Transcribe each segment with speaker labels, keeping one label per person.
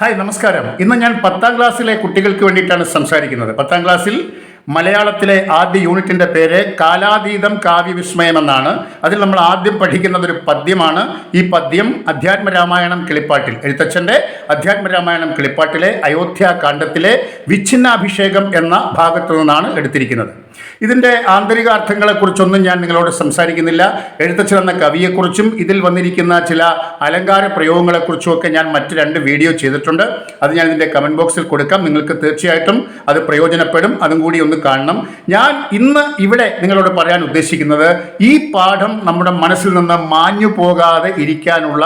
Speaker 1: Hi നമസ്കാരം. ഇന്ന് ഞാൻ പത്താം ക്ലാസ്സിലെ കുട്ടികൾക്ക് വേണ്ടിയിട്ടാണ് സംസാരിക്കുന്നത്. പത്താം ക്ലാസ്സിൽ മലയാളത്തിലെ ആദ്യ യൂണിറ്റിന്റെ പേര് കാലാതീതം കാവ്യവിസ്മയം എന്നാണ് അതിൽ നമ്മൾ ആദ്യം പഠിക്കുന്നത് ഒരു പദ്യമാണ്. ഈ പദ്യം അധ്യാത്മരാമായണം കിളിപ്പാട്ടിൽ എഴുത്തച്ഛന്റെ അധ്യാത്മരാമായണം കിളിപ്പാട്ടിലെ അയോധ്യ കാണ്ഡത്തിലെ വിച്ഛിന്നാഭിഷേകം എന്ന ഭാഗത്തു നിന്നാണ് എടുത്തിരിക്കുന്നത്. ഇതിന്റെ ആന്തരിക അർത്ഥങ്ങളെക്കുറിച്ചൊന്നും ഞാൻ നിങ്ങളോട് സംസാരിക്കുന്നില്ല. എഴുത്തച്ഛൻ എന്ന കവിയെക്കുറിച്ചും ഇതിൽ വന്നിരിക്കുന്ന ചില അലങ്കാര പ്രയോഗങ്ങളെക്കുറിച്ചും ഒക്കെ ഞാൻ മറ്റ് രണ്ട് വീഡിയോ ചെയ്തിട്ടുണ്ട്. അത് ഞാൻ ഇതിന്റെ കമന്റ് ബോക്സിൽ കൊടുക്കാം. നിങ്ങൾക്ക് തീർച്ചയായിട്ടും അത് പ്രയോജനപ്പെടും. അതും കൂടി ഒന്ന് കാണണം. ഞാൻ ഇന്ന് ഇവിടെ നിങ്ങളോട് പറയാൻ ഉദ്ദേശിക്കുന്നത് ഈ പാഠം നമ്മുടെ മനസ്സിൽ നിന്ന് മാഞ്ഞു പോകാതെ ഇരിക്കാനുള്ള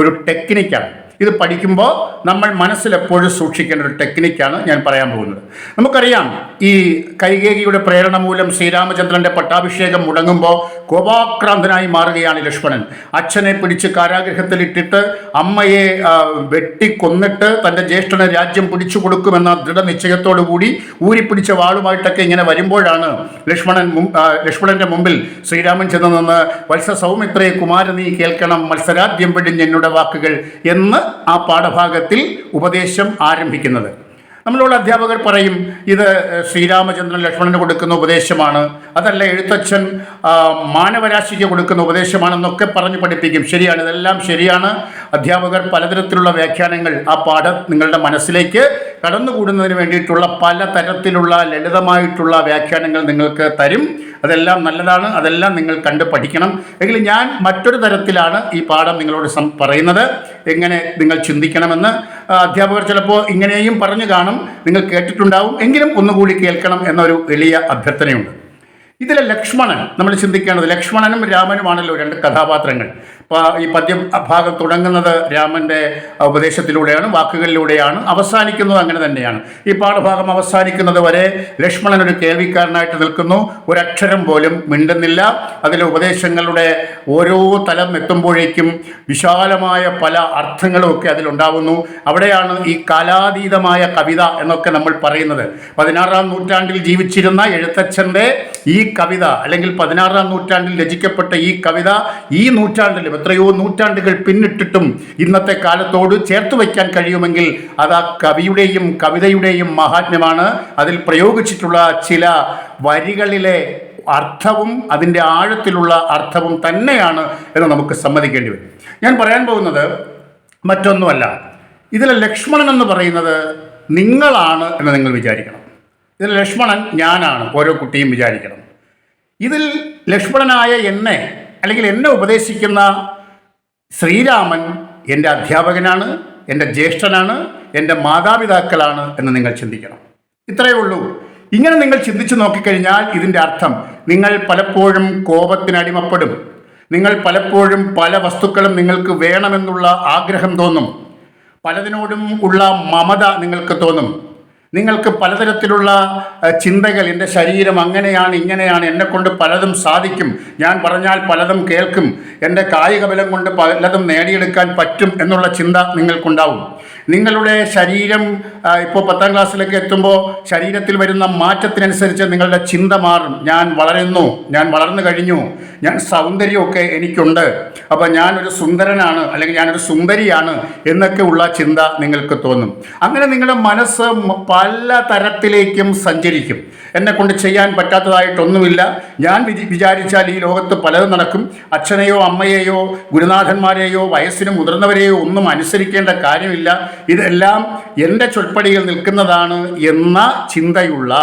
Speaker 1: ഒരു ടെക്നിക്കാണ്. ഇത് പഠിക്കുമ്പോൾ നമ്മൾ മനസ്സിലെപ്പോഴും സൂക്ഷിക്കേണ്ട ഒരു ടെക്നിക്കാണ് ഞാൻ പറയാൻ പോകുന്നത്. നമുക്കറിയാം ഈ കൈകേകിയുടെ പ്രേരണ മൂലം ശ്രീരാമചന്ദ്രന്റെ പട്ടാഭിഷേകം മുടങ്ങുമ്പോൾ കോപാക്രാന്തനായി മാറുകയാണ് ലക്ഷ്മണൻ. അച്ഛനെ പിടിച്ച് കാരാഗ്രഹത്തിലിട്ടിട്ട് അമ്മയെ വെട്ടിക്കൊന്നിട്ട് തന്റെ ജ്യേഷ്ഠന് രാജ്യം പിടിച്ചു കൊടുക്കുമെന്ന ദൃഢനിശ്ചയത്തോടു കൂടി ഊരിപ്പിടിച്ച വാളുമായിട്ടൊക്കെ ഇങ്ങനെ വരുമ്പോഴാണ് ലക്ഷ്മണൻ ലക്ഷ്മണന്റെ മുമ്പിൽ ശ്രീരാമൻ ചെന്ന് നിന്ന് വത്സ സൗമിത്രയെ കുമാരനീ കേൾക്കണം മത്സരാദ്യം പെടിഞ്ഞ് എന്നുടെ വാക്കുകൾ എന്ന് ആ പാഠഭാഗത്തിൽ ഉപദേശം ആരംഭിക്കുന്നത്. നമ്മളുള്ള അധ്യാപകർ പറയും ഇത് ശ്രീരാമചന്ദ്രൻ ലക്ഷ്മണന് കൊടുക്കുന്ന ഉപദേശമാണ്. അതല്ല എഴുത്തച്ഛൻ മാനവരാശിക്ക് കൊടുക്കുന്ന ഉപദേശമാണെന്നൊക്കെ പറഞ്ഞ് പഠിപ്പിക്കും. ശരിയാണ് ഇതെല്ലാം ശരിയാണ്. അധ്യാപകർ പലതരത്തിലുള്ള വ്യാഖ്യാനങ്ങൾ ആ പാഠം നിങ്ങളുടെ മനസ്സിലേക്ക് കടന്നുകൂടുന്നതിന് വേണ്ടിയിട്ടുള്ള പല തരത്തിലുള്ള ലളിതമായിട്ടുള്ള വ്യാഖ്യാനങ്ങൾ നിങ്ങൾക്ക് തരും. അതെല്ലാം നല്ലതാണ്. അതെല്ലാം നിങ്ങൾ കണ്ട് പഠിക്കണം. എങ്കിലും ഞാൻ മറ്റൊരു തരത്തിലാണ് ഈ പാഠം നിങ്ങളോട് പറയുന്നത്. എങ്ങനെ നിങ്ങൾ ചിന്തിക്കണമെന്ന്. അധ്യാപകർ ചിലപ്പോൾ ഇങ്ങനെയും പറഞ്ഞു കാണും. നിങ്ങൾ കേട്ടിട്ടുണ്ടാവും. എങ്കിലും ഒന്നുകൂടി കേൾക്കണം എന്നൊരു എളിയ അഭ്യർത്ഥനയുണ്ട്. ഇതിലെ ലക്ഷ്മണൻ നമ്മൾ ചിന്തിക്കേണ്ടത് ലക്ഷ്മണനും രാമനുമാണല്ലോ രണ്ട് കഥാപാത്രങ്ങൾ. ഈ പദ്യം ഭാഗം തുടങ്ങുന്നത് രാമന്റെ ഉപദേശത്തിലൂടെയാണ് വാക്കുകളിലൂടെയാണ് അവസാനിക്കുന്നത് അങ്ങനെ തന്നെയാണ്. ഈ പാഠഭാഗം അവസാനിക്കുന്നത് വരെ ലക്ഷ്മണൻ ഒരു കേൾവിക്കാരനായിട്ട് നിൽക്കുന്നു. ഒരക്ഷരം പോലും മിണ്ടുന്നില്ല. അതിലെ ഉപദേശങ്ങളുടെ ഓരോ തലം എത്തുമ്പോഴേക്കും വിശാലമായ പല അർത്ഥങ്ങളും ഒക്കെ അതിലുണ്ടാവുന്നു. അവിടെയാണ് ഈ കാലാതീതമായ കവിത എന്നൊക്കെ നമ്മൾ പറയുന്നത്. പതിനാറാം നൂറ്റാണ്ടിൽ ജീവിച്ചിരുന്ന എഴുത്തച്ഛന്റെ ഈ കവിത അല്ലെങ്കിൽ പതിനാറാം നൂറ്റാണ്ടിൽ രചിക്കപ്പെട്ട ഈ കവിത ഈ നൂറ്റാണ്ടിലും എത്രയോ നൂറ്റാണ്ടുകൾ പിന്നിട്ടിട്ടും ഇന്നത്തെ കാലത്തോട് ചേർത്ത് വയ്ക്കാൻ കഴിയുമെങ്കിൽ അത് ആ കവിയുടെയും കവിതയുടെയും മഹാത്മ്യമാണ്. അതിൽ പ്രയോഗിച്ചിട്ടുള്ള ചില വരികളിലെ അർത്ഥവും അതിന്റെ ആഴത്തിലുള്ള അർത്ഥവും തന്നെയാണ് എന്ന് നമുക്ക് സമ്മതിക്കേണ്ടി വരും. ഞാൻ പറയാൻ പോകുന്നത് മറ്റൊന്നുമല്ല. ഇതിലെ ലക്ഷ്മണൻ എന്ന് പറയുന്നത് നിങ്ങളാണ് എന്ന് നിങ്ങൾ വിചാരിക്കണം. ഇതിൽ ലക്ഷ്മണൻ ഞാനാണ്. ഓരോ കുട്ടിയും വിചാരിക്കണം. ഇതിൽ ലക്ഷ്മണനായ എന്നെ അല്ലെങ്കിൽ എന്നെ ഉപദേശിക്കുന്ന ശ്രീരാമൻ എന്റെ അധ്യാപകനാണ് എന്റെ ജ്യേഷ്ഠനാണ് എന്റെ മാതാപിതാക്കളാണ് എന്ന് നിങ്ങൾ ചിന്തിക്കണം. ഇത്രയേ ഉള്ളൂ. ഇങ്ങനെ നിങ്ങൾ ചിന്തിച്ചു നോക്കിക്കഴിഞ്ഞാൽ ഇതിന്റെ അർത്ഥം നിങ്ങൾ പലപ്പോഴും കോപത്തിനടിമപ്പെടും നിങ്ങൾ പലപ്പോഴും പല വസ്തുക്കളും നിങ്ങൾക്ക് വേണമെന്നുള്ള ആഗ്രഹം തോന്നും. പലതിനോടും ഉള്ള മമത നിങ്ങൾക്ക് തോന്നും. നിങ്ങൾക്ക് പലതരത്തിലുള്ള ചിന്തകൾ എന്റെ ശരീരം അങ്ങനെയാണ് ഇങ്ങനെയാണ് എന്നെക്കൊണ്ട് പലതും സാധിക്കും. ഞാൻ പറഞ്ഞാൽ പലതും കേൾക്കും. എന്റെ കായിക ബലം കൊണ്ട് പലതും നേടിയെടുക്കാൻ പറ്റും എന്നുള്ള ചിന്ത നിങ്ങൾക്കുണ്ടാവും. നിങ്ങളുടെ ശരീരം ഇപ്പോൾ പത്താം ക്ലാസ്സിലേക്ക് എത്തുമ്പോൾ ശരീരത്തിൽ വരുന്ന മാറ്റത്തിനനുസരിച്ച് നിങ്ങളുടെ ചിന്ത മാറും. ഞാൻ വളരുന്നു ഞാൻ വളർന്നു കഴിഞ്ഞു ഞാൻ സൗന്ദര്യമൊക്കെ എനിക്കുണ്ട്. അപ്പോൾ ഞാനൊരു സുന്ദരനാണ് അല്ലെങ്കിൽ ഞാനൊരു സുന്ദരിയാണ് എന്നൊക്കെ ഉള്ള ചിന്ത നിങ്ങൾക്ക് തോന്നും. അങ്ങനെ നിങ്ങളുടെ മനസ്സ് പല തരത്തിലേക്കും സഞ്ചരിക്കും. എന്നെ കൊണ്ട് ചെയ്യാൻ പറ്റാത്തതായിട്ടൊന്നുമില്ല. ഞാൻ വിചി- വിചാരിച്ചാൽ ഈ ലോകത്ത് പലതും നടക്കും. അച്ഛനെയോ അമ്മയെയോ ഗുരുനാഥന്മാരെയോ വയസ്സിന് മുതിർന്നവരെയോ ഒന്നും അനുസരിക്കേണ്ട കാര്യമില്ല. ഇതെല്ലാം എന്റെ ചൊൽപ്പടിയിൽ നിൽക്കുന്നതാണ് എന്ന ചിന്തയുള്ള.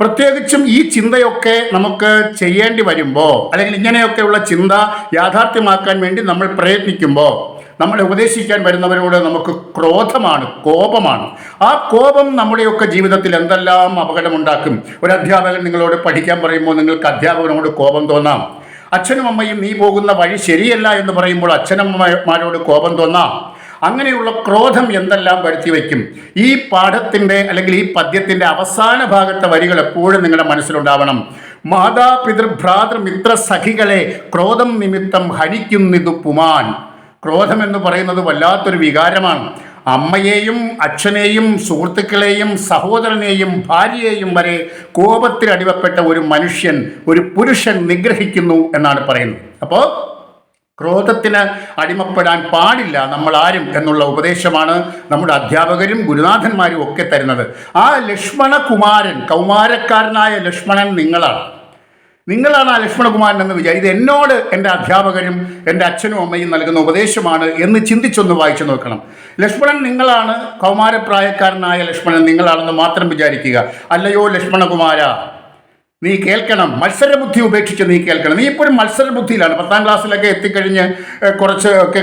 Speaker 1: പ്രത്യേകിച്ചും ഈ ചിന്തയൊക്കെ നമുക്ക് ചെയ്യേണ്ടി വരുമ്പോൾ അല്ലെങ്കിൽ ഇങ്ങനെയൊക്കെയുള്ള ചിന്ത യാഥാർത്ഥ്യമാക്കാൻ വേണ്ടി നമ്മൾ പ്രയത്നിക്കുമ്പോൾ നമ്മളെ ഉപദേശിക്കാൻ വരുന്നവരോട് നമുക്ക് ക്രോധമാണ് കോപമാണ്. ആ കോപം നമ്മുടെയൊക്കെ ജീവിതത്തിൽ എന്തെല്ലാം അപകടമുണ്ടാക്കും? ഒരു അധ്യാപകൻ നിങ്ങളോട് പഠിക്കാൻ പറയുമ്പോൾ നിങ്ങൾക്ക് അധ്യാപകനോട് കോപം തോന്നാം. അച്ഛനും അമ്മയും നീ പോകുന്ന വഴി ശരിയല്ല എന്ന് പറയുമ്പോൾ അച്ഛനമ്മമാരോട് കോപം തോന്നാം. അങ്ങനെയുള്ള ക്രോധം എന്തെല്ലാം വരുത്തി വയ്ക്കും? ഈ പാഠത്തിന്റെ അല്ലെങ്കിൽ ഈ പദ്യത്തിന്റെ അവസാന ഭാഗത്തെ വരികൾ എപ്പോഴും നിങ്ങളുടെ മനസ്സിലുണ്ടാവണം. മാതാപിതൃ ഭ്രാതൃ മിത്ര സഖികളെ ക്രോധം നിമിത്തം ഹനിക്കുന്നിതു പുമാൻ. ക്രോധം എന്ന് പറയുന്നത് വല്ലാത്തൊരു വികാരമാണ്. അമ്മയെയും അച്ഛനെയും സുഹൃത്തുക്കളെയും സഹോദരനെയും ഭാര്യയെയും വരെ കോപത്തിൽ അടിവപ്പെട്ട ഒരു മനുഷ്യൻ ഒരു പുരുഷൻ നിഗ്രഹിക്കുന്നു എന്നാണ് പറയുന്നത്. അപ്പോൾ ക്രോധത്തിന് അടിമപ്പെടാൻ പാടില്ല നമ്മൾ ആരും എന്നുള്ള ഉപദേശമാണ് നമ്മുടെ അധ്യാപകരും ഗുരുനാഥന്മാരും ഒക്കെ തരുന്നത്. ആ ലക്ഷ്മണകുമാരൻ കൗമാരക്കാരനായ ലക്ഷ്മണൻ നിങ്ങളാണ്. നിങ്ങളാണ് ആ ലക്ഷ്മണകുമാരൻ എന്ന് വിചാരിച്ചത് എന്നോട് എന്റെ അധ്യാപകരും എന്റെ അച്ഛനും അമ്മയും നൽകുന്ന ഉപദേശമാണ് എന്ന് ചിന്തിച്ചൊന്ന് വായിച്ചു നോക്കണം. ലക്ഷ്മണൻ നിങ്ങളാണ് കൗമാരപ്രായക്കാരനായ ലക്ഷ്മണൻ നിങ്ങളാണെന്ന് മാത്രം വിചാരിക്കുക. അല്ലയോ ലക്ഷ്മണകുമാര നീ കേൾക്കണം. മത്സരബുദ്ധി ഉപേക്ഷിച്ച് നീ കേൾക്കണം. നീ ഇപ്പോഴും മത്സരബുദ്ധിയിലാണ്. പത്താം ക്ലാസ്സിലൊക്കെ എത്തിക്കഴിഞ്ഞ് കുറച്ച് ഒക്കെ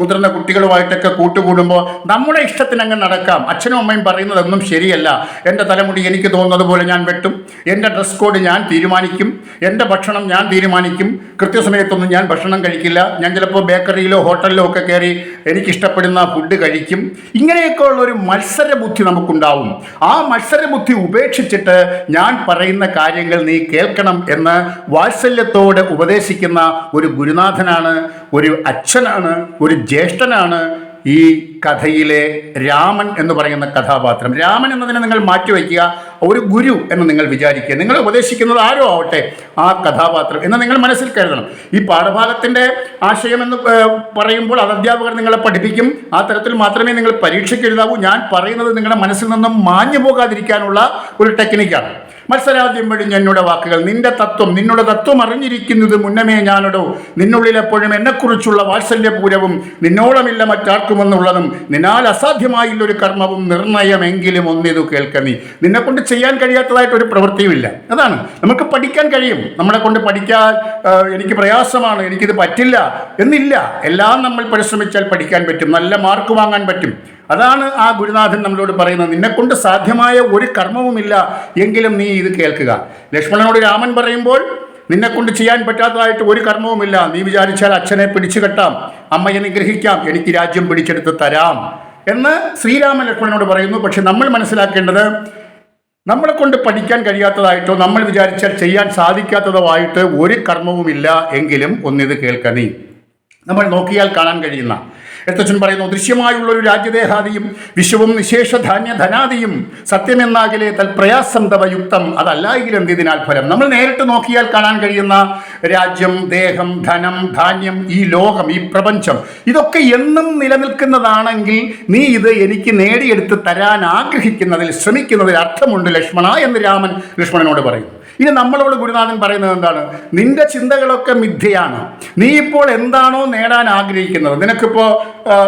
Speaker 1: മുതിർന്ന കുട്ടികളുമായിട്ടൊക്കെ കൂട്ടുകൂടുമ്പോൾ നമ്മുടെ ഇഷ്ടത്തിന് അങ്ങ് നടക്കാം. അച്ഛനും അമ്മയും പറയുന്നതൊന്നും ശരിയല്ല. എന്റെ തലമുടി എനിക്ക് തോന്നുന്നത് പോലെ ഞാൻ വെട്ടും. എന്റെ ഡ്രസ് കോഡ് ഞാൻ തീരുമാനിക്കും. എന്റെ ഭക്ഷണം ഞാൻ തീരുമാനിക്കും. കൃത്യസമയത്തൊന്നും ഞാൻ ഭക്ഷണം കഴിക്കില്ല. ഞാൻ ചിലപ്പോൾ ബേക്കറിയിലോ ഹോട്ടലിലോ ഒക്കെ കയറി എനിക്കിഷ്ടപ്പെടുന്ന ഫുഡ് കഴിക്കും. ഇങ്ങനെയൊക്കെ ഉള്ള ഒരു മത്സര ബുദ്ധി നമുക്കുണ്ടാവും. ആ മത്സരബുദ്ധി ഉപേക്ഷിച്ചിട്ട് ഞാൻ പറയുന്ന കാര്യങ്ങൾ നീ കേൾക്കണം എന്ന് വാത്സല്യത്തോടെ ഉപദേശിക്കുന്ന ഒരു ഗുരുനാഥനാണ് ഒരു അച്ഛനാണ് ഒരു ജ്യേഷ്ഠനാണ് ഈ കഥയിലെ രാമൻ എന്ന് പറയുന്ന കഥാപാത്രം. രാമൻ എന്നതിനെ നിങ്ങൾ മാറ്റിവെക്കുക ഒരു ഗുരു എന്ന് നിങ്ങൾ വിചാരിക്കുക. നിങ്ങൾ ഉപദേശിക്കുന്നത് ആരോ ആവട്ടെ? ആ കഥാപാത്രം. എന്ന് നിങ്ങൾ മനസ്സിൽ കരുതണം. ഈ പാഠഭാഗത്തിന്റെ ആശയം എന്ന് പറയുമ്പോൾ അത് അധ്യാപകർ നിങ്ങളെ പഠിപ്പിക്കും. ആ തരത്തിൽ മാത്രമേ നിങ്ങൾ പരീക്ഷയ്ക്ക് എഴുതാവൂ. ഞാൻ പറയുന്നത് നിങ്ങളുടെ മനസ്സിൽ നിന്നും മാഞ്ഞു പോകാതിരിക്കാനുള്ള ഒരു ടെക്നിക്കാണ്. മത്സരാദ്യം വഴി എന്നോട് വാക്കുകൾ നിന്റെ തത്വം നിന്നുടെ തത്വം അറിഞ്ഞിരിക്കുന്നത് മുന്നമേ ഞാനോടോ. നിന്നുള്ളിൽ എപ്പോഴും എന്നെക്കുറിച്ചുള്ള വാത്സല്യപൂരവും നിന്നോളമില്ല മറ്റാർക്കുമെന്നുള്ളതും നിന്നാൽ അസാധ്യമായുള്ള ഒരു കർമ്മവും നിർണയമെങ്കിലും ഒന്നിതു കേൾക്ക നീ. നിന്നെ കൊണ്ട് ചെയ്യാൻ കഴിയാത്തതായിട്ട് ഒരു പ്രവൃത്തിയുമില്ല. അതാണ്. നമുക്ക് പഠിക്കാൻ കഴിയും. നമ്മളെ കൊണ്ട് പഠിക്കാൻ എനിക്ക് പ്രയാസമാണ് എനിക്കിത് പറ്റില്ല എന്നില്ല. എല്ലാം നമ്മൾ പരിശ്രമിച്ചാൽ പഠിക്കാൻ പറ്റും. നല്ല മാർക്ക് വാങ്ങാൻ പറ്റും. അതാണ് ആ ഗുരുനാഥൻ നമ്മളോട് പറയുന്നത്. നിന്നെക്കൊണ്ട് സാധ്യമായ ഒരു കർമ്മവുമില്ല എങ്കിലും നീ ഇത് കേൾക്കുക. ലക്ഷ്മണനോട് രാമൻ പറയുമ്പോൾ നിന്നെക്കൊണ്ട് ചെയ്യാൻ പറ്റാത്തതായിട്ട് ഒരു കർമ്മവുമില്ല. നീ വിചാരിച്ചാൽ അച്ഛനെ പിടിച്ചു കെട്ടാം. അമ്മയെ നിഗ്രഹിക്കാം. എനിക്ക് രാജ്യം പിടിച്ചെടുത്ത് തരാം എന്ന് ശ്രീരാമൻ ലക്ഷ്മണനോട് പറയുന്നു. പക്ഷെ നമ്മൾ മനസ്സിലാക്കേണ്ടത് നമ്മളെ കൊണ്ട് പഠിക്കാൻ കഴിയാത്തതായിട്ടോ നമ്മൾ വിചാരിച്ചാൽ ചെയ്യാൻ സാധിക്കാത്തതോ ആയിട്ട് ഒരു കർമ്മവുമില്ല എങ്കിലും ഒന്നിത് കേൾക്ക നീ. നമ്മൾ നോക്കിയാൽ കാണാൻ കഴിയുന്ന എത്തച്ഛൻ പറയുന്നു ദൃശ്യമായുള്ള ഒരു രാജ്യദേഹാദിയും വിശ്വവും നിശേഷ ധാന്യ ധനാദിയും സത്യമെന്നാകിലെ തൽപ്രയാസം തവയുക്തം അതല്ലായെങ്കിലും എന്തിനാൽ ഫലം. നമ്മൾ നേരിട്ട് നോക്കിയാൽ കാണാൻ കഴിയുന്ന രാജ്യം ദേഹം ധനം ധാന്യം ഈ ലോകം ഈ പ്രപഞ്ചം ഇതൊക്കെ എന്നും നിലനിൽക്കുന്നതാണെങ്കിൽ നീ ഇത് എനിക്ക് നേടിയെടുത്ത് തരാൻ ആഗ്രഹിക്കുന്നതിൽ ശ്രമിക്കുന്നതിൽ അർത്ഥമുണ്ട് ലക്ഷ്മണ എന്ന് രാമൻ ലക്ഷ്മണനോട് പറയും ഇനി നമ്മളോട് ഗുരുനാഥൻ പറയുന്നത് എന്താണ്? നിന്റെ ചിന്തകളൊക്കെ മിഥ്യയാണ്. നീ ഇപ്പോൾ എന്താണോ നേടാൻ ആഗ്രഹിക്കുന്നത്. നിനക്കിപ്പോൾ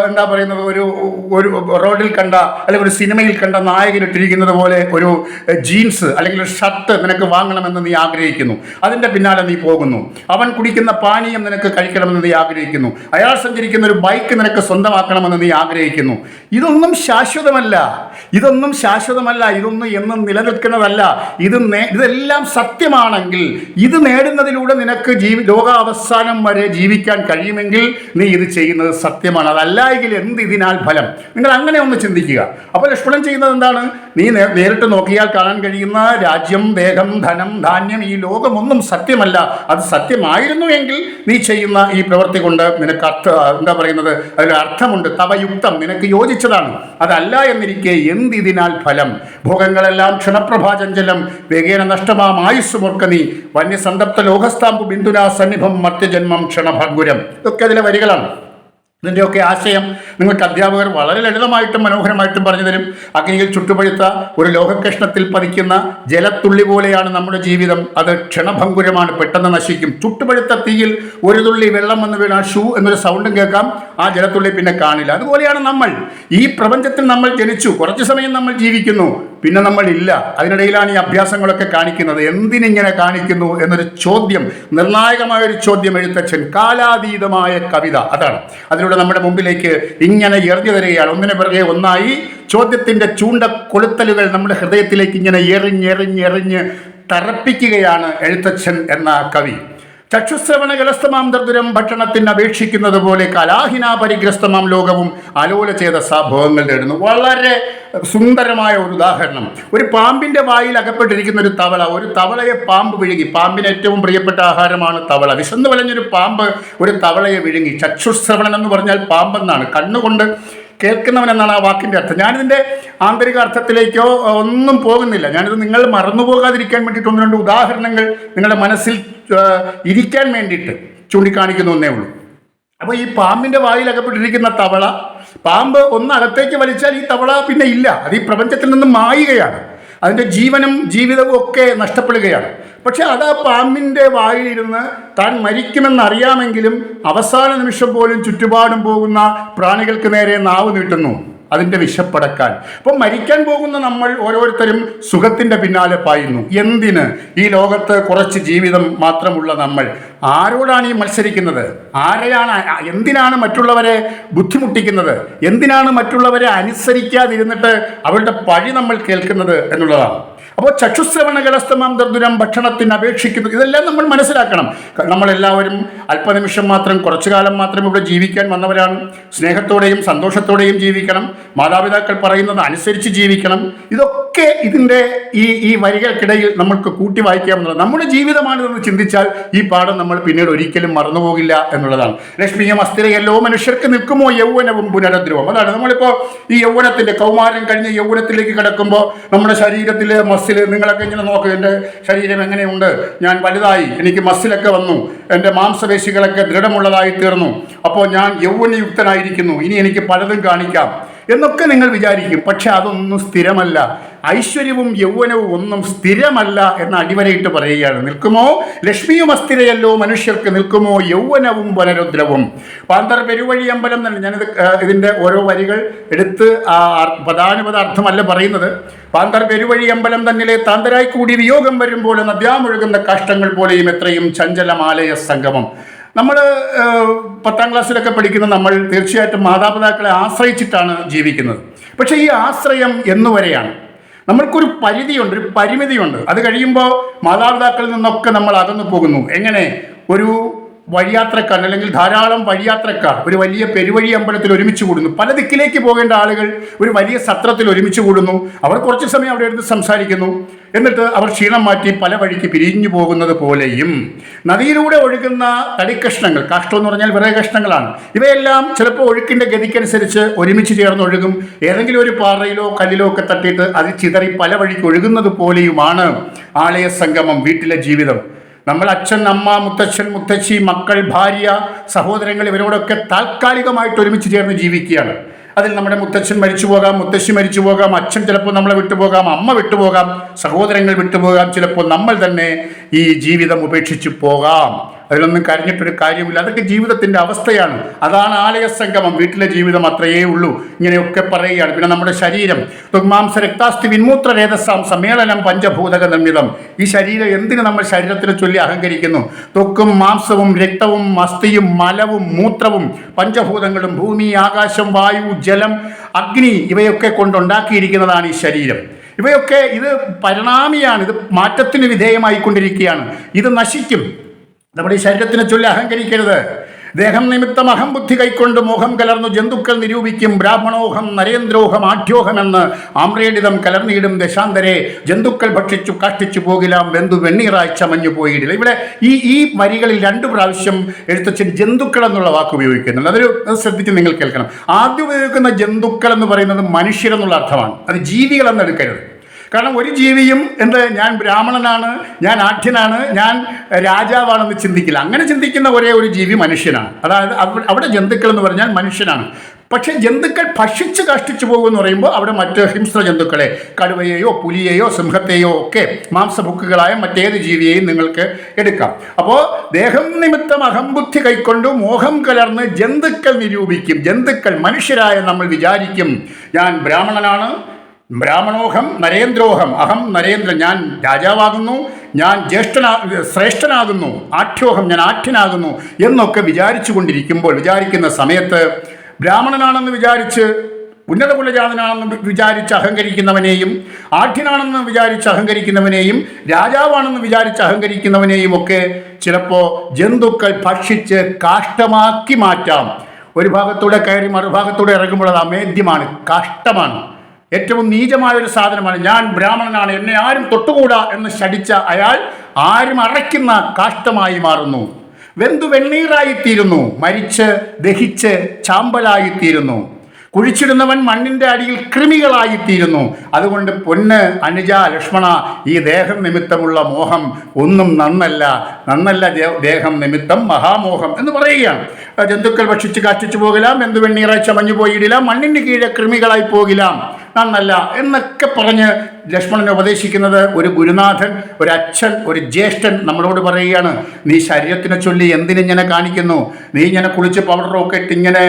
Speaker 1: എന്താ പറയുന്നത്? ഒരു ഒരു റോഡിൽ കണ്ട അല്ലെങ്കിൽ ഒരു സിനിമയിൽ കണ്ട നായകനിട്ടിരിക്കുന്നത് പോലെ ഒരു ജീൻസ് അല്ലെങ്കിൽ ഒരു ഷർട്ട് നിനക്ക് വാങ്ങണമെന്ന് നീ ആഗ്രഹിക്കുന്നു. അതിന്റെ പിന്നാലെ നീ പോകുന്നു. അവൻ കുടിക്കുന്ന പാനീയം നിനക്ക് കഴിക്കണമെന്ന് നീ ആഗ്രഹിക്കുന്നു. അയാൾ സഞ്ചരിക്കുന്ന ഒരു ബൈക്ക് നിനക്ക് സ്വന്തമാക്കണമെന്ന് നീ ആഗ്രഹിക്കുന്നു. ഇതൊന്നും ശാശ്വതമല്ല. ഇതൊന്നും ശാശ്വതമല്ല. ഇതൊന്നും എന്നും നിലനിൽക്കുന്നതല്ല. ഇത് ഇതെല്ലാം സത്യമാണെങ്കിൽ ഇത് നേടുന്നതിലൂടെ നിനക്ക് ജീവി ലോകാവസാനം വരെ ജീവിക്കാൻ കഴിയുമെങ്കിൽ നീ ഇത് ചെയ്യുന്നത് സത്യമാണ്. അതല്ല എങ്കിൽ എന്ത് ഇതിനാൽ ഫലം? നിങ്ങൾ അങ്ങനെ ഒന്ന് ചിന്തിക്കുക. അപ്പോൾ ലക്ഷ്മണൻ ചെയ്യുന്നത് എന്താണ്? നീ നേരിട്ട് നോക്കിയാൽ കാണാൻ കഴിയുന്ന രാജ്യം ദേഹം ധനം ധാന്യം ഈ ലോകമൊന്നും സത്യമല്ല. അത് സത്യമായിരുന്നു എങ്കിൽ നീ ചെയ്യുന്ന ഈ പ്രവൃത്തി കൊണ്ട് നിനക്ക് അർത്ഥ എന്താ പറയുന്നത്? അതിൽ അർത്ഥമുണ്ട്. തവയുക്തം. നിനക്ക് യോജിച്ചതാണ്. അതല്ല എന്നിരിക്കെ എന്തിതിനാൽ ഫലം? ഭോഗങ്ങളെല്ലാം ക്ഷണപ്രഭാചഞ്ചലം. വേഗേന നഷ്ടമാം ആയുസ്സുമോർക്ക നീ. വന്യസന്തപ്ത ലോകസ്ഥാമ്പു ബിന്ദുനാ സന്നിഭം മർത്യജന്മം ക്ഷണഭംഗുരം. ഇതൊക്കെ അതിലെ വരികളാണ്. ഇതിന്റെയൊക്കെ ആശയം നിങ്ങൾക്ക് അധ്യാപകർ വളരെ ലളിതമായിട്ടും മനോഹരമായിട്ടും പറഞ്ഞു തരും. അഗ്നിയിൽ ചുട്ടുപഴുത്ത ഒരു ലോഹകഷ്ണത്തിൽ പതിക്കുന്ന ജലത്തുള്ളി പോലെയാണ് നമ്മുടെ ജീവിതം. അത് ക്ഷണഭംഗുരമാണ് പെട്ടെന്ന് നശിക്കും. ചുട്ടുപഴുത്ത തീയിൽ ഒരു തുള്ളി വെള്ളം വന്ന് വീണാൽ ഷൂ എന്നൊരു സൗണ്ടും കേൾക്കാം. ആ ജലത്തുള്ളി പിന്നെ കാണില്ല. അതുപോലെയാണ് നമ്മൾ. ഈ പ്രപഞ്ചത്തിൽ നമ്മൾ ജനിച്ചു. കുറച്ച് സമയം നമ്മൾ ജീവിക്കുന്നു. പിന്നെ നമ്മൾ ഇല്ല അതിനിടയിലാണ് ഈ അഭ്യാസങ്ങളൊക്കെ കാണിക്കുന്നത്. എന്തിനിങ്ങനെ കാണിക്കുന്നു എന്നൊരു ചോദ്യം നിർണായകമായ ഒരു ചോദ്യം എഴുത്തച്ഛൻ കാലാതീതമായ കവിത. അതാണ്. അതിലൂടെ നമ്മുടെ മുമ്പിലേക്ക് ഇങ്ങനെ എറിഞ്ഞു തരികയാണ്. ഒന്നിനെ പിറകെ ഒന്നായി ചോദ്യത്തിന്റെ ചൂണ്ട കൊളുത്തലുകൾ നമ്മുടെ ഹൃദയത്തിലേക്ക് ഇങ്ങനെ എറിഞ്ഞെറിഞ്ഞെറിഞ്ഞ് തറപ്പിക്കുകയാണ് എഴുത്തച്ഛൻ എന്ന കവി. ചക്ഷുശ്രവണ ഗലസ്തമാം ദർദുരം ഭക്ഷണത്തിന് അപേക്ഷിക്കുന്നത് പോലെ കലാഹിന പരിഗ്രസ്തമാം ലോകവും അലോല ചെയ്ത സംഭവങ്ങൾ നേടുന്നു. വളരെ സുന്ദരമായ ഒരു ഉദാഹരണം. ഒരു പാമ്പിന്റെ വായിൽ അകപ്പെട്ടിരിക്കുന്ന ഒരു തവള ഒരു തവളയെ പാമ്പ് വിഴുങ്ങി. പാമ്പിന് ഏറ്റവും പ്രിയപ്പെട്ട ആഹാരമാണ് തവള. വിശന്ന് വലഞ്ഞൊരു പാമ്പ് ഒരു തവളയെ വിഴുങ്ങി. ചക്ഷുശ്രവണൻ എന്ന് പറഞ്ഞാൽ പാമ്പെന്നാണ്. കണ്ണുകൊണ്ട് കേൾക്കുന്നവൻ എന്നാണ് ആ വാക്കിന്റെ അർത്ഥം. ഞാനിതിന്റെ ആന്തരിക അർത്ഥത്തിലേക്കോ ഒന്നും പോകുന്നില്ല. ഞാനിത് നിങ്ങൾ മറന്നു പോകാതിരിക്കാൻ വേണ്ടിയിട്ട് ഒന്ന് രണ്ട് ഉദാഹരണങ്ങൾ നിങ്ങളുടെ മനസ്സിൽ ഇരിക്കാൻ വേണ്ടിയിട്ട് ചൂണ്ടിക്കാണിക്കുന്നു എന്നേ ഉള്ളൂ. അപ്പോൾ ഈ പാമ്പിന്റെ വായിൽ അകപ്പെട്ടിരിക്കുന്ന തവള പാമ്പ് ഒന്ന് അകത്തേക്ക് വലിച്ചാൽ ഈ തവള പിന്നെ ഇല്ല. അത് ഈ പ്രപഞ്ചത്തിൽ നിന്ന് മായുകയാണ്. അതിന്റെ ജീവനും ജീവിതവും ഒക്കെ നഷ്ടപ്പെടുകയാണ്. പക്ഷെ അത് ആ പാമ്പിന്റെ വായിലിരുന്ന് താൻ മരിക്കുമെന്നറിയാമെങ്കിലും അവസാന നിമിഷം പോലും ചുറ്റുപാടും പോകുന്ന പ്രാണികൾക്ക് നേരെ നാവ് നീട്ടുന്നു. അതിന്റെ വിശപ്പടക്കാൻ. അപ്പം മരിക്കാൻ പോകുന്ന നമ്മൾ ഓരോരുത്തരും സുഖത്തിന്റെ പിന്നാലെ പായുന്നു. എന്തിന്? ഈ ലോകത്ത് കുറച്ച് ജീവിതം മാത്രമുള്ള നമ്മൾ. ആരോടാണ് ഈ മത്സരിക്കുന്നത്? ആരെയാണ് എന്തിനാണ് മറ്റുള്ളവരെ ബുദ്ധിമുട്ടിക്കുന്നത്? എന്തിനാണ് മറ്റുള്ളവരെ അനുസരിക്കാതിരുന്നിട്ട് അവരുടെ പഴി നമ്മൾ കേൾക്കുന്നത് എന്നുള്ളതാണ്. അപ്പോൾ ചക്ഷുശ്രവണ കലസ്തമാം ദർദുരം ഭക്ഷണത്തിന് അപേക്ഷിക്കുന്നു. ഇതെല്ലാം നമ്മൾ മനസ്സിലാക്കണം. നമ്മളെല്ലാവരും അല്പനിമിഷം മാത്രം കുറച്ചു കാലം മാത്രം ഇവിടെ ജീവിക്കാൻ വന്നവരാണ്. സ്നേഹത്തോടെയും സന്തോഷത്തോടെയും ജീവിക്കണം. മാതാപിതാക്കൾ പറയുന്നത് അനുസരിച്ച് ജീവിക്കണം. ഇതൊക്കെ ഇതിന്റെ ഈ ഈ വരികൾക്കിടയിൽ നമ്മൾക്ക് കൂട്ടി വായിക്കാമെന്നുള്ളത് നമ്മുടെ ജീവിതമാണിതെന്ന് ചിന്തിച്ചാൽ ഈ പാഠം നമ്മൾ പിന്നീട് ഒരിക്കലും മറന്നുപോകില്ല എന്നുള്ളതാണ്. ലക്ഷ്മിയും അസ്ഥിരയല്ലോ മനുഷ്യർക്ക് നിൽക്കുമോ? യൗവനവും പുനരദ്രവം അതാണ് നമ്മളിപ്പോൾ ഈ യൗവനത്തിന്റെ കൗമാരം കഴിഞ്ഞ് യൗവനത്തിലേക്ക് കിടക്കുമ്പോൾ നമ്മുടെ ശരീരത്തിലെ മസിൽ നിങ്ങളൊക്കെ ഇങ്ങനെ നോക്ക് എന്റെ ശരീരം എങ്ങനെയുണ്ട്? ഞാൻ വലുതായി എനിക്ക് മസിലൊക്കെ വന്നു എന്റെ മാംസപേശികളൊക്കെ ദൃഢമുള്ളതായി തീർന്നു. അപ്പോൾ ഞാൻ യൗവനയുക്തനായിരിക്കുന്നു. ഇനി എനിക്ക് പലതും കാണിക്കാം. എന്നൊക്കെ നിങ്ങൾ വിചാരിക്കും. പക്ഷെ അതൊന്നും സ്ഥിരമല്ല. ഐശ്വര്യവും യൗവനവും ഒന്നും സ്ഥിരമല്ല എന്ന് അടിവരയിട്ട് പറയുകയാണ്. നിൽക്കുമോ? ലക്ഷ്മിയും അസ്ഥിരയല്ലോ മനുഷ്യർക്ക് നിൽക്കുമോ? യൗവനവും വനരുദ്രവും. പാന്തർ പെരുവഴി അമ്പലം തന്നെ. ഞാനിത് ഇതിന്റെ ഓരോ വരികൾ എടുത്ത് ആ പ്രധാനപദാർത്ഥമല്ല പറയുന്നത്. പാന്തർ പെരുവഴി അമ്പലം തന്നിലെ താന്തരായി കൂടി വിയോഗം വരുമ്പോൾ നദ്യാമൊഴുകുന്ന കാഷ്ടങ്ങൾ പോലെയും എത്രയും ചഞ്ചലമാലയ സംഗമം. നമ്മൾ പത്താം ക്ലാസ്സിലൊക്കെ പഠിക്കുന്ന നമ്മൾ തീർച്ചയായിട്ടും മാതാപിതാക്കളെ ആശ്രയിച്ചിട്ടാണ് ജീവിക്കുന്നത്. പക്ഷേ ഈ ആശ്രയം എന്നുവരെയാണ്. നമ്മൾക്കൊരു പരിധിയുണ്ട് ഒരു പരിമിതിയുണ്ട്. അത് കഴിയുമ്പോൾ മാതാപിതാക്കളിൽ നിന്നൊക്കെ നമ്മൾ അകന്നു പോകുന്നു. എങ്ങനെ? ഒരു വഴിയാത്രക്കാർ അല്ലെങ്കിൽ ധാരാളം വഴിയാത്രക്കാർ ഒരു വലിയ പെരുവഴി അമ്പലത്തിൽ ഒരുമിച്ച് കൂടുന്നു. പല ദിക്കിലേക്ക് പോകേണ്ട ആളുകൾ ഒരു വലിയ സത്രത്തിൽ ഒരുമിച്ച് കൂടുന്നു. അവർ കുറച്ച് സമയം അവിടെ എടുത്ത് സംസാരിക്കുന്നു. എന്നിട്ട് അവർ ക്ഷീണം മാറ്റി പല വഴിക്ക് പിരിഞ്ഞു പോകുന്നത് പോലെയും നദിയിലൂടെ ഒഴുകുന്ന തടിക്കഷ്ണങ്ങൾ കാഷ്ടം എന്ന് പറഞ്ഞാൽ വിറക് കഷ്ണങ്ങളാണ്. ഇവയെല്ലാം ചിലപ്പോൾ ഒഴുക്കിന്റെ ഗതിക്കനുസരിച്ച് ഒരുമിച്ച് ചേർന്ന് ഒഴുകും. ഏതെങ്കിലും ഒരു പാറയിലോ കല്ലിലോ ഒക്കെ തട്ടിയിട്ട് അത് ചിതറി പല വഴിക്ക് ഒഴുകുന്നത് പോലെയുമാണ് ആലയ സംഗമം വീട്ടിലെ ജീവിതം. നമ്മൾ അച്ഛൻ അമ്മ മുത്തച്ഛൻ മുത്തശ്ശി മക്കൾ ഭാര്യ സഹോദരങ്ങൾ ഇവരോടൊക്കെ താൽക്കാലികമായിട്ട് ഒരുമിച്ച് ചേർന്ന് ജീവിക്കുകയാണ്. അതിൽ നമ്മുടെ മുത്തച്ഛൻ മരിച്ചു പോകാം മുത്തശ്ശി മരിച്ചു പോകാം അച്ഛൻ ചിലപ്പോൾ നമ്മളെ വിട്ടുപോകാം അമ്മ വിട്ടുപോകാം സഹോദരങ്ങൾ വിട്ടുപോകാം ചിലപ്പോൾ നമ്മൾ തന്നെ ഈ ജീവിതം ഉപേക്ഷിച്ച് പോകാം. അതിലൊന്നും കരഞ്ഞിട്ടൊരു കാര്യമില്ല അതൊക്കെ ജീവിതത്തിന്റെ അവസ്ഥയാണ്. അതാണ് ആലയ സംഗമം. വീട്ടിലെ ജീവിതം അത്രയേ ഉള്ളൂ. ഇങ്ങനെയൊക്കെ പറയുകയാണ്. പിന്നെ നമ്മുടെ ശരീരം. തുഗ്മാംസ രക്താസ്തി വിന്മൂത്ര രേതസാം സമ്മേളനം പഞ്ചഭൂതക നിർമ്മിതം ഈ ശരീരം എന്തിനു നമ്മൾ ശരീരത്തിനെ ചൊല്ലി അഹങ്കരിക്കുന്നു? തൊക്കും മാംസവും രക്തവും അസ്ഥിയും മലവും മൂത്രവും പഞ്ചഭൂതങ്ങളും ഭൂമി ആകാശം വായു ജലം അഗ്നി ഇവയൊക്കെ കൊണ്ടുണ്ടാക്കിയിരിക്കുന്നതാണ് ഈ ശരീരം. ഇവയൊക്കെ ഇത് പരിണാമിയാണ്. ഇത് മാറ്റത്തിന് വിധേയമായിക്കൊണ്ടിരിക്കുകയാണ്. ഇത് നശിക്കും. നമ്മുടെ ഈ ശരീരത്തിനെ ചൊല്ലി അഹങ്കരിക്കരുത്. ദേഹം നിമിത്തം അഹംബുദ്ധി കൈക്കൊണ്ട് മോഹം കലർന്നു ജന്തുക്കൾ നിരൂപിക്കും. ബ്രാഹ്മണോഹം നരേന്ദ്രോഹം ആഢ്യോഹമെന്ന് ആമ്രേടിതം കലർന്നിടും ദശാന്തരെ. ജന്തുക്കൾ ഭക്ഷിച്ചു കാഷ്ടിച്ചു പോകിലാം. വെന്തു വെണ്ണീറായി ചമഞ്ഞു പോയിടില്ല. ഇവിടെ ഈ ഈ വരികളിൽ രണ്ട് പ്രാവശ്യം എഴുത്തച്ഛൻ ജന്തുക്കൾ എന്നുള്ള വാക്ക് ഉപയോഗിക്കുന്നുണ്ട്. അതൊരു അത് ശ്രദ്ധിച്ച് നിങ്ങൾ കേൾക്കണം. ആദ്യം ഉപയോഗിക്കുന്ന ജന്തുക്കൾ എന്ന് പറയുന്നത് മനുഷ്യരെന്നുള്ള അർത്ഥമാണ്. അത് ജീവികൾ കാരണം ഒരു ജീവിയും എന്ത് ഞാൻ ബ്രാഹ്മണനാണ് ഞാൻ ആഠ്യനാണ് ഞാൻ രാജാവാണെന്ന് ചിന്തിക്കില്ല. അങ്ങനെ ചിന്തിക്കുന്ന ഒരേ ഒരു ജീവി മനുഷ്യനാണ്. അതായത് അവിടെ ജന്തുക്കൾ എന്ന് പറഞ്ഞാൽ മനുഷ്യനാണ്. പക്ഷെ ജന്തുക്കൾ ഭക്ഷിച്ച് കഷ്ടിച്ചു പോകുമെന്ന് പറയുമ്പോൾ അവിടെ മറ്റ് ഹിംസ്ര ജന്തുക്കളെ കടുവയെയോ പുലിയെയോ സിംഹത്തെയോ ഒക്കെ മാംസഭുക്കുകളായ മറ്റേത് ജീവിയെയും നിങ്ങൾക്ക് എടുക്കാം. അപ്പോൾ ദേഹം നിമിത്തം അഹംബുദ്ധി കൈക്കൊണ്ട് മോഹം കലർന്ന് ജന്തുക്കൾ നിരൂപിക്കും. ജന്തുക്കൾ മനുഷ്യരായ നമ്മൾ വിചാരിക്കും ഞാൻ ബ്രാഹ്മണനാണ് ബ്രാഹ്മണോഹം നരേന്ദ്രോഹം. അഹം നരേന്ദ്രൻ ഞാൻ രാജാവാകുന്നു ഞാൻ ജ്യേഷ്ഠനാ ശ്രേഷ്ഠനാകുന്നു ആഠ്യോഹം ഞാൻ ആഠ്യനാകുന്നു എന്നൊക്കെ വിചാരിച്ചു കൊണ്ടിരിക്കുമ്പോൾ വിചാരിക്കുന്ന സമയത്ത് ബ്രാഹ്മണനാണെന്ന് വിചാരിച്ച് ഉന്നത കുലജാതനാണെന്ന് വിചാരിച്ച് അഹങ്കരിക്കുന്നവനെയും ആഠ്യനാണെന്ന് വിചാരിച്ച് അഹങ്കരിക്കുന്നവനെയും രാജാവാണെന്ന് വിചാരിച്ച് അഹങ്കരിക്കുന്നവനെയും ഒക്കെ ചിലപ്പോൾ ജന്തുക്കൾ ഭക്ഷിച്ച് കാഷ്ടമാക്കി മാറ്റാം. ഒരു ഭാഗത്തൂടെ കയറി മറുഭാഗത്തൂടെ ഇറങ്ങുമ്പോൾ അത് അമേദ്യമാണ് കാഷ്ടമാണ്. ഏറ്റവും നീചമായ ഒരു സാധനമാണ്. ഞാൻ ബ്രാഹ്മണനാണ്. എന്നെ ആരും തൊട്ടുകൂടാ എന്ന് ശടിച്ച അയാൾ ആരും അറയ്ക്കുന്ന കാഷ്ടമായി മാറുന്നു. വെന്തു വെണ്ണീറായിത്തീരുന്നു. മരിച്ച് ദഹിച്ച് ചാമ്പലായിത്തീരുന്നു. കുഴിച്ചിടുന്നവൻ മണ്ണിന്റെ അടിയിൽ കൃമികളായിത്തീരുന്നു. അതുകൊണ്ട് പൊന്ന് അനുജ ലക്ഷ്മണ ഈ ദേഹം നിമിത്തമുള്ള മോഹം ഒന്നും നന്നല്ല. നന്നല്ല ദേഹം നിമിത്തം മഹാമോഹം എന്ന് പറയുകയാണ്. ജന്തുക്കൾ ഭക്ഷിച്ച് കാറ്റിച്ചു പോകലാം എന്ത് വെണ്ണീറ ചമഞ്ഞു പോയിടില്ല മണ്ണിന്റെ കീഴെ കൃമികളായി പോകിലാം നന്നല്ല എന്നൊക്കെ പറഞ്ഞ് ലക്ഷ്മണനെ ഉപദേശിക്കുന്നത് ഒരു ഗുരുനാഥൻ ഒരു അച്ഛൻ ഒരു ജ്യേഷ്ഠൻ നമ്മളോട് പറയുകയാണ്. നീ ശരീരത്തിനെ ചൊല്ലി എന്തിനിങ്ങനെ കാണിക്കുന്നു? നീ ഇങ്ങനെ കുളിച്ച് പൗഡറൊക്കെ ഇട്ട് ഇങ്ങനെ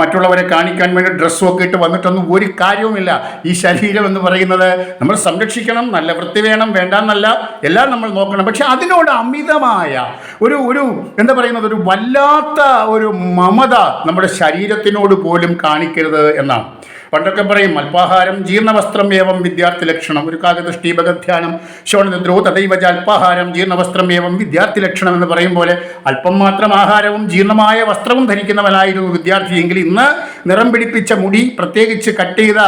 Speaker 1: മറ്റുള്ളവരെ കാണിക്കാൻ വേണ്ടി ഡ്രസ്സൊക്കെ ഇട്ട് വന്നിട്ടൊന്നും ഒരു കാര്യവുമില്ല ഈ ശരീരം എന്ന് പറയുന്നത് നമ്മൾ സംരക്ഷിക്കണം നല്ല വൃത്തി വേണം വേണ്ടെന്നല്ല. എല്ലാം നമ്മൾ നോക്കണം. പക്ഷെ അതിനോട് അമിതമായ ഒരു ഒരു എന്താ പറയുന്നത്? ഒരു വല്ലാത്ത ഒരു മമത നമ്മുടെ ശരീരത്തിനോട് പോലും കാണിക്കരുത് എന്നാണ്. പണ്ടൊക്കെ പറയും അല്പാഹാരം ജീർണവസ്ത്രം ഏവം വിദ്യാർത്ഥി ലക്ഷണം. ഒരു കാകദൃഷ്ടി ഭഗധ്യാനം ശോണനിദ്രോ തദൈവജ അല്പാഹാരം ജീർണവസ്ത്രം ഏവം വിദ്യാർത്ഥി ലക്ഷണം എന്ന് പറയും പോലെ അല്പം മാത്രം ആഹാരവും ജീർണമായ വസ്ത്രവും ധരിക്കുന്നവനായിരുന്നു വിദ്യാർത്ഥിയെങ്കിൽ ഇന്ന് നിറം പിടിപ്പിച്ച മുടി പ്രത്യേകിച്ച് കട്ട് ചെയ്ത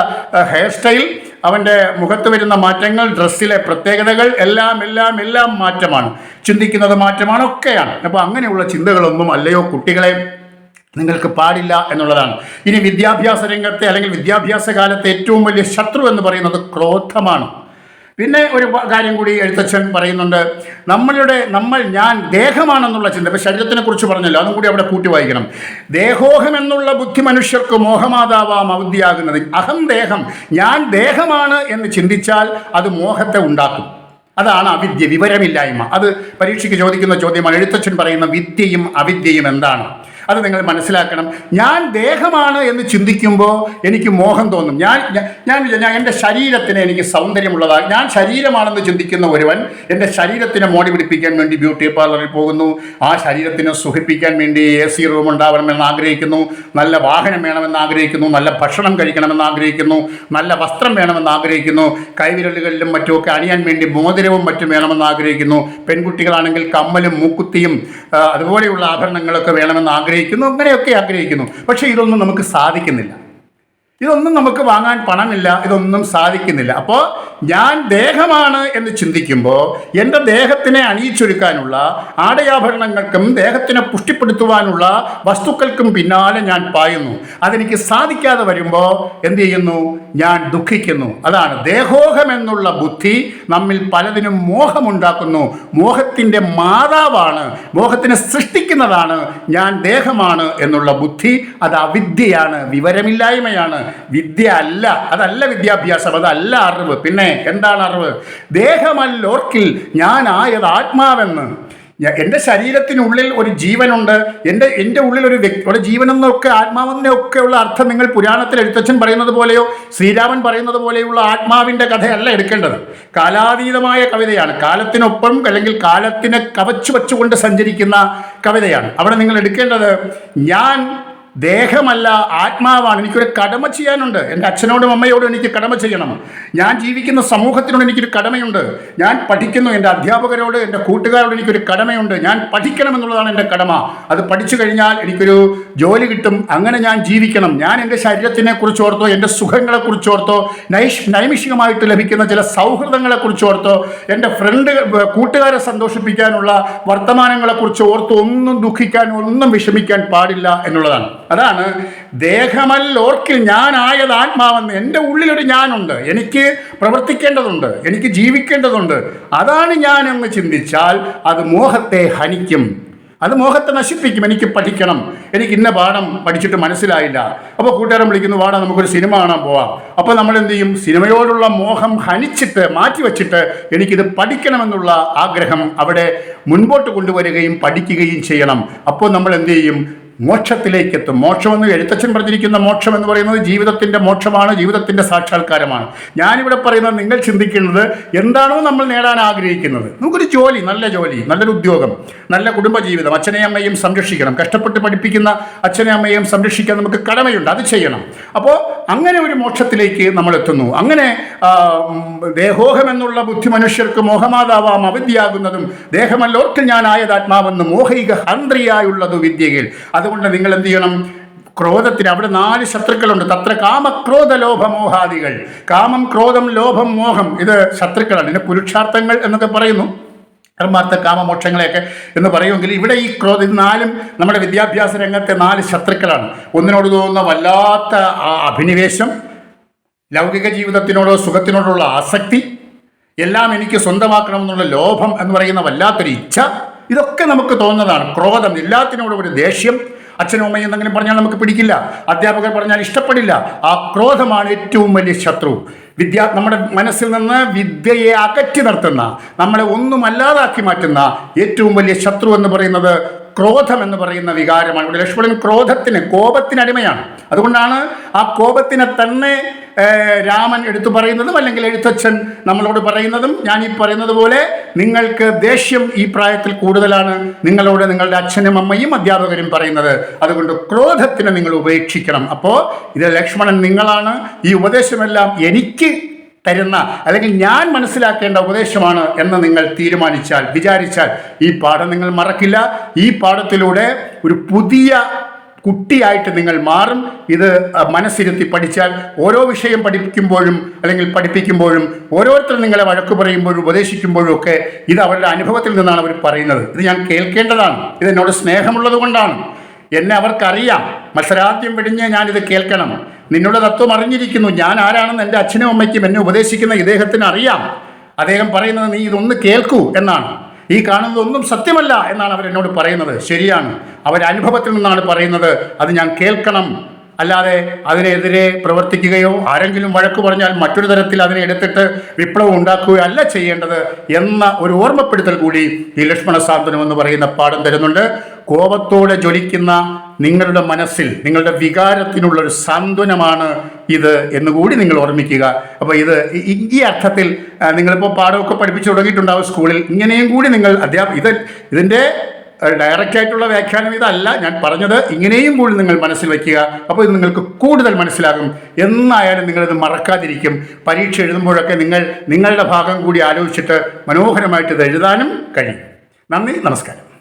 Speaker 1: ഹെയർ സ്റ്റൈൽ അവന്റെ മുഖത്ത് വരുന്ന മാറ്റങ്ങൾ ഡ്രസ്സിലെ പ്രത്യേകതകൾ എല്ലാം എല്ലാം എല്ലാം മാറ്റമാണ്. ചിന്തിക്കുന്നത് മാറ്റമാണ് ഒക്കെയാണ്. അപ്പോൾ അങ്ങനെയുള്ള ചിന്തകളൊന്നും അല്ലയോ കുട്ടികളെ? നിങ്ങൾക്ക് പാടില്ല എന്നുള്ളതാണ്. ഇനി വിദ്യാഭ്യാസ രംഗത്തെ അല്ലെങ്കിൽ വിദ്യാഭ്യാസ കാലത്തെ ഏറ്റവും വലിയ ശത്രു എന്ന് പറയുന്നത് ക്രോധമാണ്. പിന്നെ ഒരു കാര്യം കൂടി എഴുത്തച്ഛൻ പറയുന്നുണ്ട്. നമ്മളുടെ നമ്മൾ ഞാൻ ദേഹമാണെന്നുള്ള ചിന്ത ഇപ്പം ശരീരത്തിനെ കുറിച്ച് പറഞ്ഞല്ലോ അതും കൂടി അവിടെ കൂട്ടി വായിക്കണം. ദേഹോഹം എന്നുള്ള ബുദ്ധി മനുഷ്യർക്ക് മോഹമാതാവാം അവധിയാകുന്നത്. അഹം ദേഹം ഞാൻ ദേഹമാണ് എന്ന് ചിന്തിച്ചാൽ അത് മോഹത്തെ ഉണ്ടാക്കും. അതാണ് അവിദ്യ വിവരമില്ലായ്മ. അത് പരീക്ഷയ്ക്ക് ചോദിക്കുന്ന ചോദ്യമാണ്. എഴുത്തച്ഛൻ പറയുന്ന വിദ്യയും അവിദ്യയും എന്താണ്? അത് നിങ്ങൾ മനസ്സിലാക്കണം. ഞാൻ ദേഹമാണ് എന്ന് ചിന്തിക്കുമ്പോൾ എനിക്ക് മോഹം തോന്നും. ഞാൻ ഞാൻ- ഞാൻ എന്റെ ശരീരത്തിന് എനിക്ക് സൗന്ദര്യമുള്ളതാണ് ഞാൻ ശരീരമാണെന്ന് ചിന്തിക്കുന്ന ഒരുവൻ എന്റെ ശരീരത്തിനെ മോടി പിടിപ്പിക്കാൻ വേണ്ടി ബ്യൂട്ടി പാർലറിൽ പോകുന്നു. ആ ശരീരത്തിനെ സുഖിപ്പിക്കാൻ വേണ്ടി എ സി റൂം ഉണ്ടാവണമെന്ന് ആഗ്രഹിക്കുന്നു. നല്ല വാഹനം വേണമെന്ന് ആഗ്രഹിക്കുന്നു. നല്ല ഭക്ഷണം കഴിക്കണമെന്ന് ആഗ്രഹിക്കുന്നു. നല്ല വസ്ത്രം വേണമെന്ന് ആഗ്രഹിക്കുന്നു. കൈവിരലുകളിലും മറ്റുമൊക്കെ അണിയാൻ വേണ്ടി മോതിരവും മറ്റും വേണമെന്ന് ആഗ്രഹിക്കുന്നു. പെൺകുട്ടികളാണെങ്കിൽ കമ്മലും മൂക്കുത്തിയും അതുപോലെയുള്ള ആഭരണങ്ങളൊക്കെ വേണമെന്ന് ആഗ്രഹിക്കുന്നു. അങ്ങനെയൊക്കെ ആഗ്രഹിക്കുന്നു. പക്ഷേ ഇതൊന്നും നമുക്ക് സാധിക്കുന്നില്ല. ഇതൊന്നും നമുക്ക് വാങ്ങാൻ പണമില്ല ഇതൊന്നും സാധിക്കുന്നില്ല. അപ്പോൾ ഞാൻ ദേഹമാണ് എന്ന് ചിന്തിക്കുമ്പോൾ എന്റെ ദേഹത്തിനെ അണിയിച്ചൊരുക്കാനുള്ള ആടയാഭരണങ്ങൾക്കും ദേഹത്തിനെ പുഷ്ടിപ്പെടുത്തുവാനുള്ള വസ്തുക്കൾക്കും പിന്നാലെ ഞാൻ പായുന്നു. അതെനിക്ക് സാധിക്കാതെ വരുമ്പോൾ എന്തു ചെയ്യുന്നു? ഞാൻ ദുഃഖിക്കുന്നു. അതാണ് ദേഹോഹം എന്നുള്ള ബുദ്ധി നമ്മിൽ പലതിനും മോഹമുണ്ടാക്കുന്നു. മോഹത്തിന്റെ മാതാവാണ്. മോഹത്തിനെ സൃഷ്ടിക്കുന്നതാണ്. ഞാൻ ദേഹമാണ് എന്നുള്ള ബുദ്ധി അത് അവിദ്യയാണ്. വിവരമില്ലായ്മയാണ്. വിദ്യ അല്ല. അതല്ല വിദ്യാഭ്യാസം. അതല്ല അറിവ്. പിന്നെ എന്താണ് അറിവ്? ദേഹമല്ലോർക്കിൽ ഞാനായത് ആത്മാവെന്ന്. എന്റെ ശരീരത്തിനുള്ളിൽ ഒരു ജീവനുണ്ട്. എന്റെ എന്റെ ഉള്ളിൽ ഒരു വ്യക്തി ഒരു ജീവനെന്നൊക്കെ ആത്മാവെന്നൊക്കെ ഉള്ള അർത്ഥം നിങ്ങൾ പുരാണത്തിൽ എഴുത്തച്ഛൻ പറയുന്നത് പോലെയോ ശ്രീരാമൻ പറയുന്നത് പോലെയുള്ള ആത്മാവിന്റെ കഥയല്ല എടുക്കേണ്ടത്. കാലാതീതമായ കവിതയാണ്. കാലത്തിനൊപ്പം അല്ലെങ്കിൽ കാലത്തിനെ കവച്ചു വച്ചുകൊണ്ട് സഞ്ചരിക്കുന്ന കവിതയാണ്. അവിടെ നിങ്ങൾ എടുക്കേണ്ടത് ഞാൻ ദേഹമല്ല ആത്മാവാണ്. എനിക്കൊരു കടമ ചെയ്യാനുണ്ട്. എന്റെ അച്ഛനോടും അമ്മയോടും എനിക്ക് കടമ ചെയ്യണം. ഞാൻ ജീവിക്കുന്ന സമൂഹത്തിനോട് എനിക്കൊരു കടമയുണ്ട്. ഞാൻ പഠിക്കുന്നു. എന്റെ അധ്യാപകരോട് എന്റെ കൂട്ടുകാരോട് എനിക്കൊരു കടമയുണ്ട്. ഞാൻ പഠിക്കണമെന്നുള്ളതാണ് എന്റെ കടമ. അത് പഠിച്ചു കഴിഞ്ഞാൽ എനിക്കൊരു ജോലി കിട്ടും. അങ്ങനെ ഞാൻ ജീവിക്കണം. ഞാൻ എന്റെ ശരീരത്തിനെ കുറിച്ചോർത്തോ എന്റെ സുഖങ്ങളെ കുറിച്ചോർത്തോ നൈഷ് നൈമിഷികമായിട്ട് ലഭിക്കുന്ന ചില സൗഹൃദങ്ങളെ കുറിച്ചോർത്തോ എന്റെ ഫ്രണ്ട് കൂട്ടുകാരെ സന്തോഷിപ്പിക്കാനുള്ള വർത്തമാനങ്ങളെക്കുറിച്ച് ഓർത്തോ ഒന്നും ദുഃഖിക്കാൻ ഒന്നും വിഷമിക്കാൻ പാടില്ല എന്നുള്ളതാണ്. അതാണ് ദേഹമല്ലോർക്കിൽ ഞാനായത് ആത്മാവെന്ന് എന്റെ ഉള്ളിലൊരു ഞാനുണ്ട്. എനിക്ക് പ്രവർത്തിക്കേണ്ടതുണ്ട് എനിക്ക് ജീവിക്കേണ്ടതുണ്ട്. അതാണ് ഞാൻ ഞാനെന്ന് ചിന്തിച്ചാൽ അത് മോഹത്തെ ഹനിക്കും. അത് മോഹത്തെ നശിപ്പിക്കും. എനിക്ക് പഠിക്കണം. എനിക്ക് ഇന്ന പാഠം പഠിച്ചിട്ട് മനസ്സിലായില്ല. അപ്പോൾ കൂട്ടുകാരൻ വിളിക്കുന്നു വാടാ നമുക്കൊരു സിനിമ കാണാൻ പോവാം. അപ്പോൾ നമ്മൾ എന്ത് ചെയ്യും സിനിമയോടുള്ള മോഹം ഹനിച്ചിട്ട് മാറ്റിവെച്ചിട്ട് എനിക്കിത് പഠിക്കണമെന്നുള്ള ആഗ്രഹം അവിടെ മുൻപോട്ട് കൊണ്ടുവരികയും പഠിക്കുകയും ചെയ്യണം. അപ്പോൾ നമ്മൾ എന്ത് ചെയ്യും മോക്ഷത്തിലേക്ക് എത്തും മോക്ഷമെന്ന് എഴുത്തച്ഛൻ പറഞ്ഞിരിക്കുന്ന മോക്ഷം എന്ന് പറയുന്നത് ജീവിതത്തിന്റെ മോക്ഷമാണ് ജീവിതത്തിന്റെ സാക്ഷാത്കാരമാണ്. ഞാനിവിടെ പറയുന്നത് നിങ്ങൾ ചിന്തിക്കുന്നത് എന്താണോ നമ്മൾ നേടാൻ ആഗ്രഹിക്കുന്നത്. നമുക്കൊരു ജോലി നല്ല ജോലി നല്ലൊരു ഉദ്യോഗം നല്ല കുടുംബജീവിതം അച്ഛനെയും അമ്മയും സംരക്ഷിക്കണം. കഷ്ടപ്പെട്ട് പഠിപ്പിക്കുന്ന അച്ഛനെയും അമ്മയും സംരക്ഷിക്കാൻ നമുക്ക് കടമയുണ്ട് അത് ചെയ്യണം. അപ്പോൾ അങ്ങനെ ഒരു മോക്ഷത്തിലേക്ക് നമ്മൾ എത്തുന്നു. അങ്ങനെ ദേഹോഹം എന്നുള്ള ബുദ്ധി മനുഷ്യർക്ക് മോഹമാതാവാം അവിദ്യയാകുന്നതും ദേഹമല്ലോർക്ക് ഞാൻ ആത്മാവെന്ന് മോഹിക ഹന്ത്രിയായുള്ളത് വിദ്യകൾ അതുകൊണ്ട് നിങ്ങൾ എന്ത് ചെയ്യണം? ക്രോധത്തിന് അവിടെ നാല് ശത്രുക്കളുണ്ട്. തത്ര കാമക്രോധ ലോഭമോഹാദികൾ കാമം ക്രോധം ലോഭം മോഹം. ഇത് ശത്രുക്കളാണ്. ഇതിന് പുരുഷാർത്ഥങ്ങൾ എന്നൊക്കെ പറയുന്നു. കർമാർത്ഥ കാമമോക്ഷങ്ങളെയൊക്കെ എന്ന് പറയുമെങ്കിൽ ഇവിടെ ഈ ക്രോധ ഇത് നാലും നമ്മുടെ വിദ്യാഭ്യാസ രംഗത്തെ നാല് ശത്രുക്കളാണ്. ഒന്നിനോട് തോന്നുന്ന വല്ലാത്ത ആ അഭിനിവേശം ലൗകിക ജീവിതത്തിനോടോ സുഖത്തിനോടുള്ള ആസക്തി എല്ലാം എനിക്ക് സ്വന്തമാക്കണമെന്നുള്ള ലോഭം എന്ന് പറയുന്ന വല്ലാത്തൊരു ഇച്ഛ ഇതൊക്കെ നമുക്ക് തോന്നുന്നതാണ്. ക്രോധം എല്ലാത്തിനോടും ഒരു ദേഷ്യം. അച്ഛനും അമ്മയും എന്തെങ്കിലും പറഞ്ഞാൽ നമുക്ക് പിടിക്കില്ല. അധ്യാപകർ പറഞ്ഞാൽ ഇഷ്ടപ്പെടില്ല. ആ ക്രോധമാണ് ഏറ്റവും വലിയ ശത്രു. വിദ്യ നമ്മുടെ മനസ്സിൽ നിന്ന് വിദ്യയെ അകറ്റി നിർത്തുന്ന നമ്മളെ ഒന്നുമല്ലാതാക്കി മാറ്റുന്ന ഏറ്റവും വലിയ ശത്രു എന്ന് പറയുന്നത് ക്രോധം എന്ന് പറയുന്ന വികാരമാണ്. ഇവിടെ ലക്ഷ്മണൻ ക്രോധത്തിന് കോപത്തിന് അടിമയാണ്. അതുകൊണ്ടാണ് ആ കോപത്തിനെ തന്നെ രാമൻ എടുത്തു പറയുന്നതും അല്ലെങ്കിൽ എഴുത്തച്ഛൻ നമ്മളോട് പറയുന്നതും ഞാൻ ഈ പറയുന്നത് പോലെ നിങ്ങൾക്ക് ദേഷ്യം ഈ പ്രായത്തിൽ കൂടുതലാണ്. നിങ്ങളോട് നിങ്ങളുടെ അച്ഛനും അമ്മയും അധ്യാപകരും പറയുന്നത്. അതുകൊണ്ട് ക്രോധത്തിനെ നിങ്ങൾ ഉപേക്ഷിക്കണം. അപ്പോൾ ഇത് ലക്ഷ്മണൻ നിങ്ങളാണ്. ഈ ഉപദേശമെല്ലാം എനിക്ക് തരുന്ന അല്ലെങ്കിൽ ഞാൻ മനസ്സിലാക്കേണ്ട ഉപദേശമാണ് എന്ന് നിങ്ങൾ തീരുമാനിച്ചാൽ വിചാരിച്ചാൽ ഈ പാഠം നിങ്ങൾ മറക്കില്ല. ഈ പാഠത്തിലൂടെ ഒരു പുതിയ കുട്ടിയായിട്ട് നിങ്ങൾ മാറും. ഇത് മനസ്സിരുത്തി പഠിച്ചാൽ ഓരോ വിഷയം പഠിപ്പിക്കുമ്പോഴും അല്ലെങ്കിൽ പഠിപ്പിക്കുമ്പോഴും ഓരോരുത്തരും നിങ്ങളെ വഴക്ക് പറയുമ്പോഴും ഉപദേശിക്കുമ്പോഴും ഒക്കെ ഇത് അവരുടെ അനുഭവത്തിൽ നിന്നാണ് അവർ പറയുന്നത്. ഇത് ഞാൻ കേൾക്കേണ്ടതാണ്. ഇത് എന്നോട് സ്നേഹമുള്ളത് കൊണ്ടാണ്. എന്നെ അവർക്കറിയാം. മത്സരാദ്യം വെടിഞ്ഞ് ഞാനിത് കേൾക്കണം. നിന്നുള്ള തത്വം അറിഞ്ഞിരിക്കുന്നു. ഞാൻ ആരാണെന്ന് എന്റെ അച്ഛനും അമ്മയ്ക്കും എന്നെ ഉപദേശിക്കുന്ന ഇദ്ദേഹത്തിന് അറിയാം. അദ്ദേഹം പറയുന്നത് നീ ഇതൊന്ന് കേൾക്കൂ എന്നാണ്. ഈ കാണുന്നതൊന്നും സത്യമല്ല എന്നാണ് അവരെന്നോട് പറയുന്നത്. ശരിയാണ്. അവരനുഭവത്തിൽ നിന്നാണ് പറയുന്നത്. അത് ഞാൻ കേൾക്കണം. അല്ലാതെ അതിനെതിരെ പ്രവർത്തിക്കുകയോ ആരെങ്കിലും വഴക്ക് പറഞ്ഞാൽ മറ്റൊരു തരത്തിൽ അതിനെ എടുത്തിട്ട് വിപ്ലവം ഉണ്ടാക്കുകയോ അല്ല ചെയ്യേണ്ടത് എന്ന ഒരു ഓർമ്മപ്പെടുത്തൽ കൂടി ഈ ലക്ഷ്മണ സാന്ത്വനം എന്ന് പറയുന്ന പാഠം തരുന്നുണ്ട്. കോപത്തോടെ ജ്വലിക്കുന്ന നിങ്ങളുടെ മനസ്സിൽ നിങ്ങളുടെ വികാരത്തിനുള്ള ഒരു സാന്ത്വനമാണ് ഇത് എന്നുകൂടി നിങ്ങൾ ഓർമ്മിക്കുക. അപ്പോൾ ഇത് ഈ- അർത്ഥത്തിൽ നിങ്ങളിപ്പോൾ പാഠമൊക്കെ പഠിപ്പിച്ചു തുടങ്ങിയിട്ടുണ്ടാവും സ്കൂളിൽ. ഇങ്ങനെയും കൂടി നിങ്ങൾ അധ്യാപ ഇത് ഇതിന്റെ ഡയറക്റ്റ് ആയിട്ടുള്ള വ്യാഖ്യാനം ഇതല്ല. ഞാൻ പറഞ്ഞത് ഇങ്ങനെയും കൂടി നിങ്ങൾ മനസ്സിൽ വയ്ക്കുക. അപ്പോൾ ഇത് നിങ്ങൾക്ക് കൂടുതൽ മനസ്സിലാകും. എന്നായാലും നിങ്ങളിത് മറക്കാതിരിക്കും. പരീക്ഷ എഴുതുമ്പോഴൊക്കെ നിങ്ങൾ നിങ്ങളുടെ ഭാഗം കൂടി ആലോചിച്ചിട്ട് മനോഹരമായിട്ട് ഇത് എഴുതാനും കഴിയും. നന്ദി നമസ്കാരം.